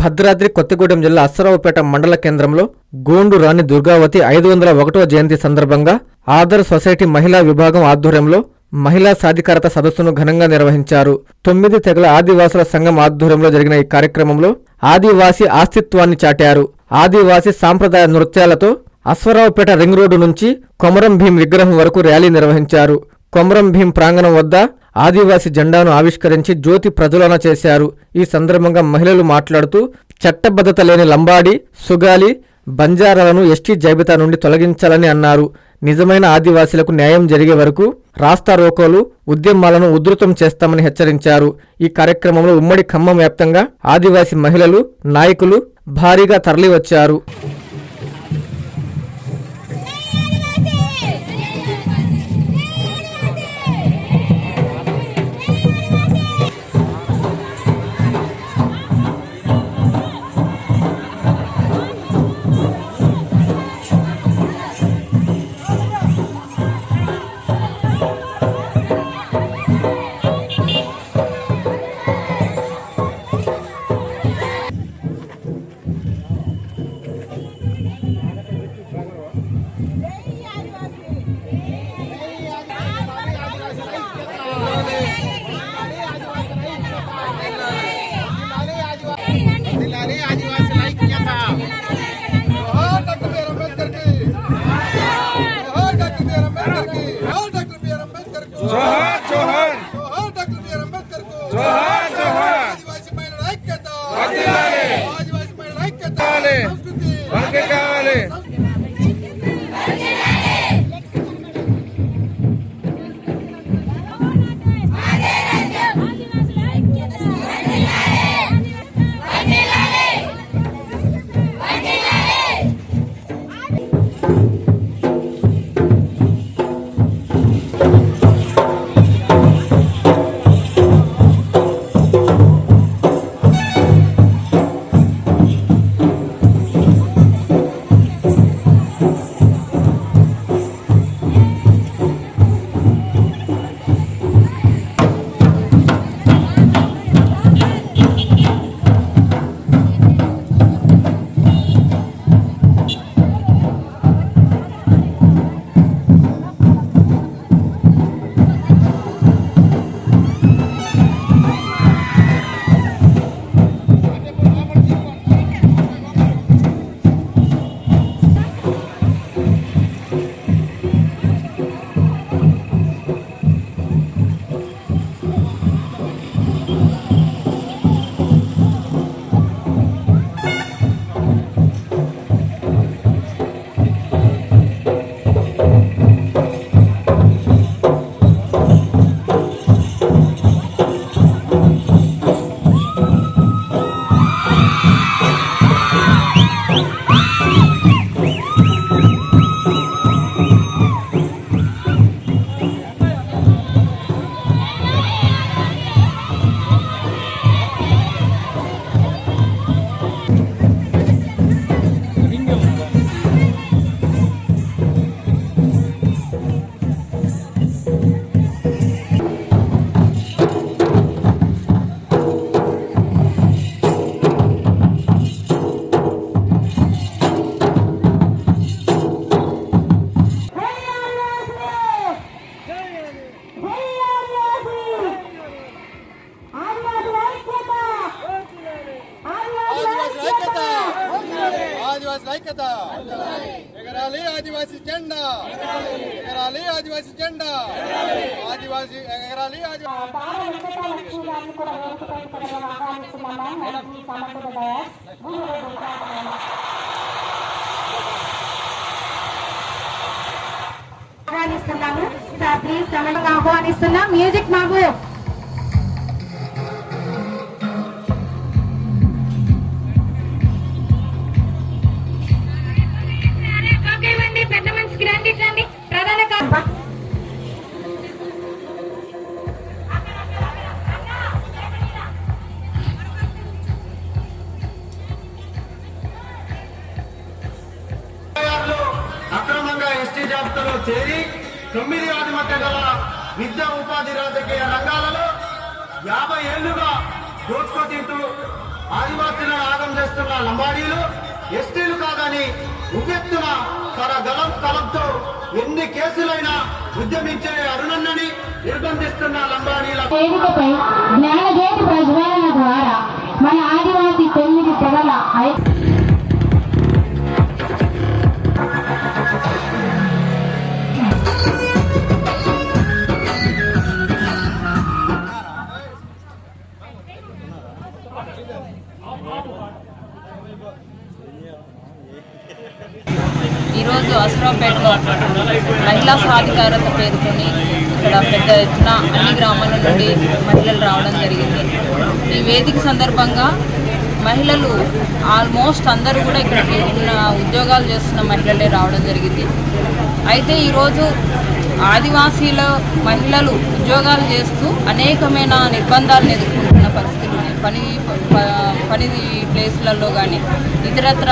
భద్రాద్రి కొత్తగూడెం జిల్లా అసరావుపేట మండల కేంద్రంలో గోండు రాణి దుర్గావతి ఐదు వందల ఒకటవ జయంతి సందర్భంగా ఆదర్ సొసైటీ మహిళా విభాగం ఆధ్వర్యంలో మహిళా సాధికారత సదస్సును ఘనంగా నిర్వహించారు. తొమ్మిది తెగల ఆదివాసుల సంఘం ఆధ్వర్యంలో జరిగిన ఈ కార్యక్రమంలో ఆదివాసీ ఆస్తిత్వాన్ని చాటారు. ఆదివాసీ సాంప్రదాయ నృత్యాలతో అశ్వరావుపేట రింగ్ రోడ్డు నుంచి కొమరం భీం విగ్రహం వరకు ర్యాలీ నిర్వహించారు. కొమరం భీం ప్రాంగణం వద్ద ఆదివాసీ జెండాను ఆవిష్కరించి జ్యోతి ప్రజ్వలన చేశారు. ఈ సందర్భంగా మహిళలు మాట్లాడుతూ చట్టబద్ధత లేని లంబాడి సుగాలి బంజారాలను ఎస్టీ జాబితా నుండి తొలగించాలని అన్నారు. నిజమైన ఆదివాసీలకు న్యాయం జరిగే వరకు రాస్తా రోకోలు ఉద్యమాలను ఉధృతం చేస్తామని హెచ్చరించారు. ఈ కార్యక్రమంలో ఉమ్మడి ఖమ్మం వ్యాప్తంగా ఆదివాసీ మహిళలు నాయకులు భారీగా తరలివచ్చారు. లక్ష్మి గారిని కూడా వేదికపై పదవిలో ఈ డయాస్ భూమి ఆహ్వానిస్తున్నాము. సార్ ప్లీజ్ ఆహ్వానిస్తున్నాం. మ్యూజిక్ మాకు. సంస్థలో చేరి తొమ్మిది ఆదిమత్య గల విద్యా ఉపాధి రాజకీయ రంగాలలో యాభై ఏళ్ళుగా దోచుకో తింటూ ఆదివాసీలను ఆగం చేస్తున్న లంబాడీలు ఎస్టీలు కాదని ఉపెత్తున తన గలం తలంతో ఎన్ని కేసులైనా ఉద్యమించే అరుణన్నని నిర్బంధిస్తున్న లంబాడీల వేదికపై జ్ఞానజ్యోతి ప్రజ్వలన ద్వారా మన ఆదివాసీ తొమ్మిది తెగల ఈరోజు అసరాపేటలో మహిళా సాధికారత పేర్కొని ఇక్కడ పెద్ద ఎత్తున అన్ని గ్రామాల నుండి మహిళలు రావడం జరిగింది. ఈ వేదిక సందర్భంగా మహిళలు ఆల్మోస్ట్ అందరూ కూడా ఇక్కడికి ఉన్న ఉద్యోగాలు చేస్తున్న మహిళలే రావడం జరిగింది. అయితే ఈరోజు ఆదివాసీల మహిళలు ఉద్యోగాలు చేస్తూ అనేకమైన నిర్బంధాలను ఎదుర్కొంటున్న పరిస్థితులు పని పని ప్లేస్లలో కానీ ఇతరత్ర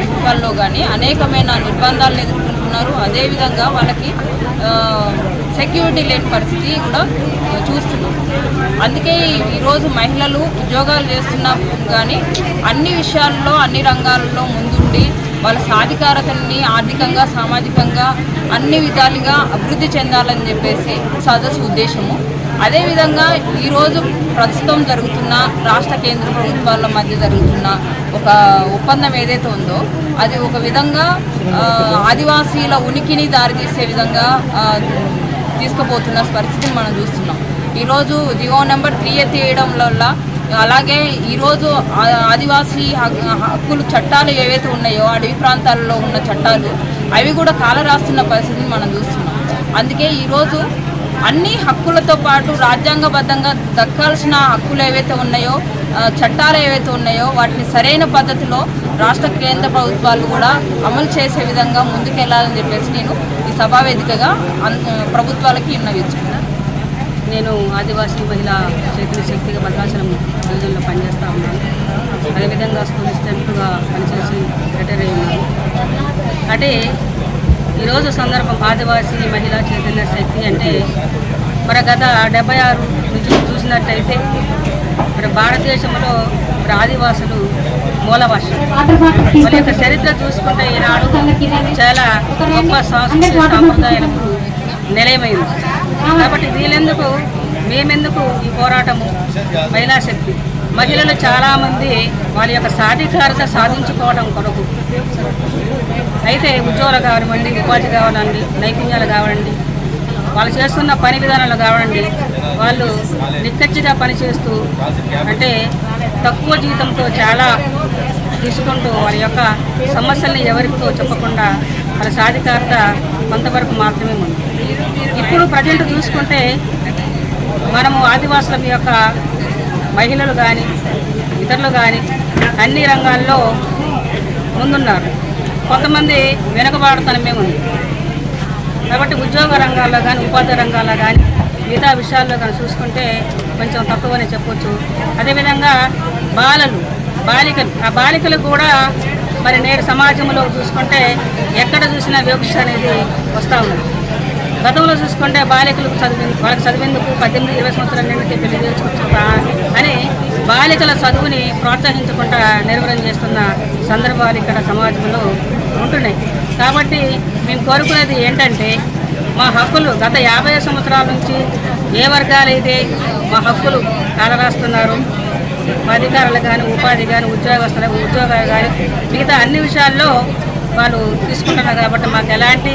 యుగాల్లో కానీ అనేకమైన నిర్బంధాలను ఎదుర్కొంటున్నారు. అదేవిధంగా వాళ్ళకి సెక్యూరిటీ లేని పరిస్థితి కూడా చూస్తున్నాం. అందుకే ఈరోజు మహిళలు ఉద్యోగాలు చేస్తున్నప్పుడు కానీ అన్ని విషయాల్లో అన్ని రంగాల్లో ముందుండి వాళ్ళ సాధికారతని ఆర్థికంగా సామాజికంగా అన్ని విధాలుగా అభివృద్ధి చెందాలని చెప్పేసి సదస్సు ఉద్దేశము. అదేవిధంగా ఈరోజు ప్రస్తుతం జరుగుతున్న రాష్ట్ర కేంద్ర ప్రభుత్వాల మధ్య జరుగుతున్న ఒక ఒప్పందం ఏదైతే ఉందో అది ఒక విధంగా ఆదివాసీల ఉనికిని దారితీసే విధంగా తీసుకుపోతున్న పరిస్థితిని మనం చూస్తున్నాం. ఈరోజు జియో నెంబర్ త్రీ ఎత్తేయడం వల్ల అలాగే ఈరోజు ఆదివాసీ హక్కులు చట్టాలు ఏవైతే ఉన్నాయో అడవి ప్రాంతాలలో ఉన్న చట్టాలు అవి కూడా కాల రాస్తున్న పరిస్థితిని మనం చూస్తున్నాం. అందుకే ఈరోజు అన్ని హక్కులతో పాటు రాజ్యాంగబద్ధంగా దక్కాల్సిన హక్కులు ఏవైతే ఉన్నాయో చట్టాలు ఏవైతే ఉన్నాయో వాటిని సరైన పద్ధతిలో రాష్ట్ర కేంద్ర ప్రభుత్వాలు కూడా అమలు చేసే విధంగా ముందుకెళ్ళాలని చెప్పేసి నేను ఈ సభా వేదికగా ప్రభుత్వాలకి విన్నవించుకున్నాను నేను ఆదివాసీ మహిళా చేతుల శక్తిగా భద్రాచలం రోజుల్లో పనిచేస్తూ ఉన్నాను. అదేవిధంగా స్కూల్ అసిస్టెంట్గా పనిచేసి రిటైర్ అయ్యి ఉన్నాను. అంటే ఈరోజు సందర్భం ఆదివాసీ మహిళా చైతన్య శక్తి అంటే మరి గత డెబ్బై ఆరు నుంచి చూసినట్లయితే మరి భారతదేశంలో మరి ఆదివాసులు మూలవర్షం. వాళ్ళ యొక్క చరిత్ర చూసుకుంటే ఈనాడు చాలా గొప్ప సాంస్కృతిక సాంప్రదాయాలకు నిలయమైంది. కాబట్టి వీళ్ళెందుకు మేమెందుకు ఈ పోరాటము? మహిళా శక్తి. మహిళలు చాలామంది వాళ్ళ యొక్క సాధికారత సాధించుకోవడం కొరకు. అయితే ఉద్యోగాలు కానివ్వండి ఉపాధి కావాలండి నైపుణ్యాలు కావాలండి వాళ్ళు చేస్తున్న పని విధానాలు కావాలండి వాళ్ళు నిక్కచ్చిగా పనిచేస్తూ అంటే తక్కువ జీతంతో చాలా తీసుకుంటూ వారి యొక్క సమస్యల్ని ఎవరితో చెప్పకుండా వాళ్ళ సాధికారత కొంతవరకు మాత్రమే ఉంది. ఇప్పుడు ప్రజెంట్ చూసుకుంటే మనము ఆదివాసుల యొక్క మహిళలు కానీ ఇతరులు కానీ అన్ని రంగాల్లో ముందున్నారు. కొంతమంది వెనుకబాడుతనమే ఉంది. కాబట్టి ఉద్యోగ రంగాల్లో కానీ ఉపాధి రంగాల్లో కానీ మిగతా విషయాల్లో కానీ చూసుకుంటే కొంచెం తక్కువనే చెప్పొచ్చు. అదేవిధంగా బాలలు బాలికలు ఆ బాలికలు కూడా మరి నేడు సమాజంలో చూసుకుంటే ఎక్కడ చూసినా వివక్ష అనేది వస్తూ ఉంది గతంలో చూసుకుంటే బాలికలకు చదివి వాళ్ళకి చదివేందుకు పద్దెనిమిది ఇరవై సంవత్సరాల నిండితే పెళ్ళి చేసుకోవచ్చు అని బాలికల చదువుని ప్రోత్సహించకుండా నిర్వహణ చేస్తున్న సందర్భాలు ఇక్కడ సమాజంలో ఉంటున్నాయి. కాబట్టి మేము కోరుకునేది ఏంటంటే మా హక్కులు గత యాభై సంవత్సరాల నుంచి ఏ వర్గాలైతే మా హక్కులు కాలరాస్తున్నారు మా అధికారులు కానీ ఉపాధి కానీ ఉద్యోగస్తులు ఉద్యోగాలు కానీ మిగతా అన్ని విషయాల్లో వాళ్ళు తీసుకుంటున్నారు కాబట్టి మాకు ఎలాంటి